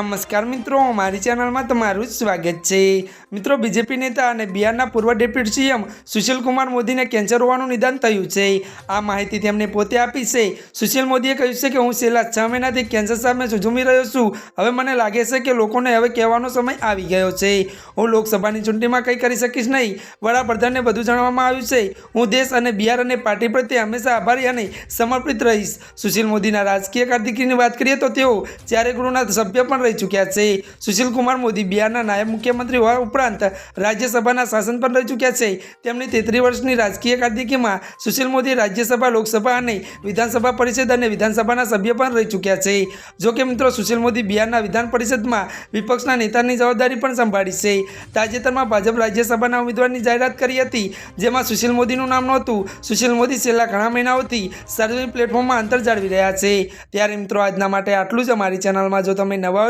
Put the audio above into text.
નમસ્કાર મિત્રો, મારી ચેનલમાં તમારું સ્વાગત છે. મિત્રો, બીજેપી નેતા અને બિહારના પૂર્વ ડેપ્યુટી સીએમ સુશીલ કુમાર મોદીને કેન્સર હોવાનું નિદાન થયું છે. આ માહિતી તેમણે પોતે આપી છે. સુશીલ મોદીએ કહ્યું છે કે, હું છેલ્લા છ મહિનાથી કેન્સર સામે ઝૂઝુમી રહ્યો છું. હવે મને લાગે છે કે લોકોને હવે કહેવાનો સમય આવી ગયો છે. હું લોકસભાની ચૂંટણીમાં કંઈ કરી શકીશ નહીં. વડાપ્રધાનને બધું જણાવવામાં આવ્યું છે. હું દેશ અને બિહાર અને પાર્ટી પ્રત્યે હંમેશા આભારી અને સમર્પિત રહીશ. સુશીલ મોદીના રાજકીય કારકિર્દીની વાત કરીએ તો તેઓ ચારે ગૃહના સભ્ય પણ રહી ચૂક્યા છે. સુશીલ કુમાર મોદી બિહારના નાયબ મુખ્યમંત્રી હોવા ઉપરાંત રાજ્યસભાના શાસન પણ રહી ચૂક્યા છે. તેમની તેત્રીસ વર્ષની રાજકીય કારકિર્દીમાં સુશીલ મોદી રાજ્યસભા, લોકસભા અને વિધાનસભા પરિષદ અને વિધાનસભાના સભ્ય પણ રહી ચૂક્યા છે. જોકે મિત્રો, સુશીલ મોદી બિહારના વિધાન પરિષદમાં વિપક્ષના નેતાની જવાબદારી પણ સંભાળી છે. તાજેતરમાં ભાજપ રાજ્યસભાના ઉમેદવારની જાહેરાત કરી હતી, જેમાં સુશીલ મોદીનું નામ નહોતું. સુશીલ મોદી છેલ્લા ઘણા મહિનાઓથી સાર્વજનિક પ્લેટફોર્મમાં અંતર જાળવી રહ્યા છે. ત્યારે મિત્રો, આજના માટે આટલું જ અમારી ચેનલમાં. જો તમે નવા